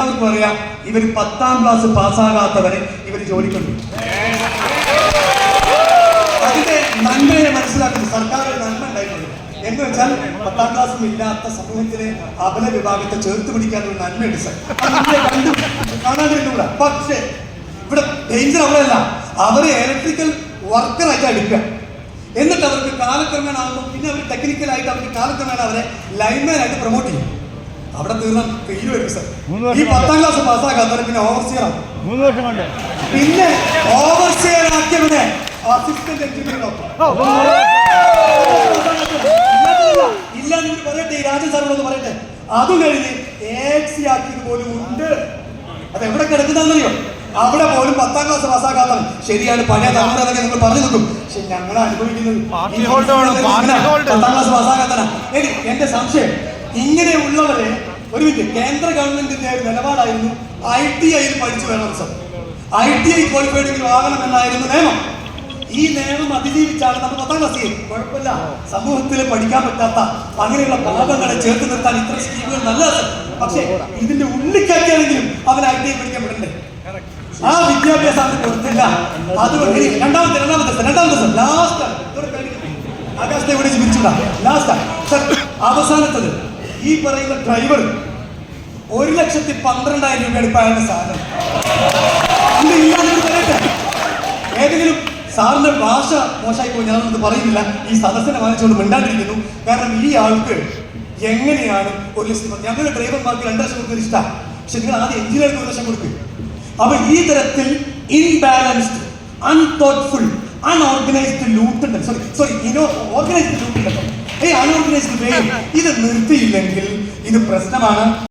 എല്ലാവർക്കും അറിയാം ഇവർ പത്താം ക്ലാസ് പാസ്സാകാത്തവരെ ഇവർ ജോലിക്കുണ്ട് അതിന്റെ നന്മയെ മനസ്സിലാക്കുന്നു സർക്കാർ നന്മ ഉണ്ടായിട്ടുണ്ട്. എന്ന് വെച്ചാൽ പത്താം ക്ലാസ് ഇല്ലാത്ത സമൂഹത്തിലെ അബല വിഭാഗത്തെ ചേർത്ത് പിടിക്കാൻ ഒരു നന്മയുണ്ട് സാർ. പക്ഷേ ഇവിടെ ഡേഞ്ചർ അവിടെയല്ല അവരെ ഇലക്ട്രിക്കൽ വർക്കറായിട്ട് എടുക്കുക. എന്നിട്ട് അവർക്ക് കാലക്രമേണ ആകുമ്പോൾ പിന്നെ അവർ ടെക്നിക്കലായിട്ട് അവർക്ക് കാലക്രമേണ അവരെ ലൈൻമാനായിട്ട് പ്രൊമോട്ട് ചെയ്യും. അവിടെ തീർന്ന പേര് വരും സർ ഈ പത്താം ക്ലാസ് പാസ്സാക്കാത്തവരെ പിന്നെ ഓവർസിയർ ആവും മൂന്ന് വർഷം കൊണ്ട്. പിന്നെ ഓവർസിയർ ആക്കിയവനെ അസിസ്റ്റന്റ് എഞ്ചിനീയർ ഇല്ല നിങ്ങൾ പറയട്ടെ ഈ രാജൻ സാറിനോട് പറയട്ടെ. അതും കഴിഞ്ഞ് എക്സി ആക്കിയത് പോലും ഉണ്ട്. അത് എവിടെ കിടക്കുന്നറിയോ അവിടെ പോലും പത്താം ക്ലാസ് പാസ്സാക്കാത്തവൻ ശരിയാണ് പഴയ തലമുറ എന്നൊക്കെ നിങ്ങൾ പറഞ്ഞു നിൽക്കും പക്ഷെ ഞങ്ങൾ അനുഭവിക്കുന്നത് പത്താം ക്ലാസ് പാസ്സാക്കാത്തന എന്റെ സംശയം ഇങ്ങനെയുള്ളവരെ ഒരു മിനിറ്റ് കേന്ദ്ര ഗവൺമെന്റിന്റെ ഒരു നിലപാടായിരുന്നു ഐ ടി ഐയിൽ പഠിച്ചു വേണം sir. I T I qualified ആകണം എന്നായിരുന്നു നിയമം. ഈ നിയമം അതിജീവിച്ചാണ് നമ്മൾ പത്താം ക്ലാസ് കുഴപ്പമില്ല. സമൂഹത്തിൽ പഠിക്കാൻ പറ്റാത്ത അങ്ങനെയുള്ള പാപങ്ങളെ ചേർത്ത് നിർത്താൻ ഇത്ര സ്കീമുകൾ നല്ലതാണ് പക്ഷേ ഇതിന്റെ ഉള്ളിക്കാക്കിയാണെങ്കിലും അവൻ ഐ ടി ഐ പഠിക്കാൻ വിടണ്ടേ. ആ വിദ്യാഭ്യാസം അവന് കൊടുത്തില്ല. ഇനി രണ്ടാമത്തെ രണ്ടാമത്തെ രണ്ടാമത്തെ ലാസ്റ്റ് ആകാശത്തെ വിളിച്ച് പിരിച്ചുവിടാം. ലാസ്റ്റ് അവസാനത്തത്. ഈ പറയുന്ന ഡ്രൈവർ ഒരു ലക്ഷത്തി പന്ത്രണ്ടായിരം രൂപയാണ് ഇപ്പൊ സാധനം. ഏതെങ്കിലും സാറിന്റെ ഭാഷ മോശമായി പോയി ഞാനൊന്നും പറയുന്നില്ല. ഈ സദസ്സിനെ വാങ്ങിച്ചുകൊണ്ട് മിണ്ടാണ്ടിരിക്കുന്നു കാരണം ഈ ആൾക്ക് എങ്ങനെയാണ് ഒരു ലക്ഷം ഞങ്ങളുടെ ഡ്രൈവർമാർക്ക് രണ്ട് ലക്ഷം കൊടുക്കുന്ന ഇഷ്ടമാണ് പക്ഷെ നിങ്ങൾ ആദ്യം എഞ്ചിനീയർക്ക് ഒരു ലക്ഷം കൊടുക്കും. അപ്പൊ ഈ തരത്തിൽ imbalanced unthoughtful unorganised loot sorry sorry ഇനോ ഓർഗനൈസ്ഡ് ലൂട്ട് അൺഓർഗനൈസ്ഡ് വേ ഇത് നിർത്തിയില്ലെങ്കിൽ ഇത് പ്രശ്നമാണ്.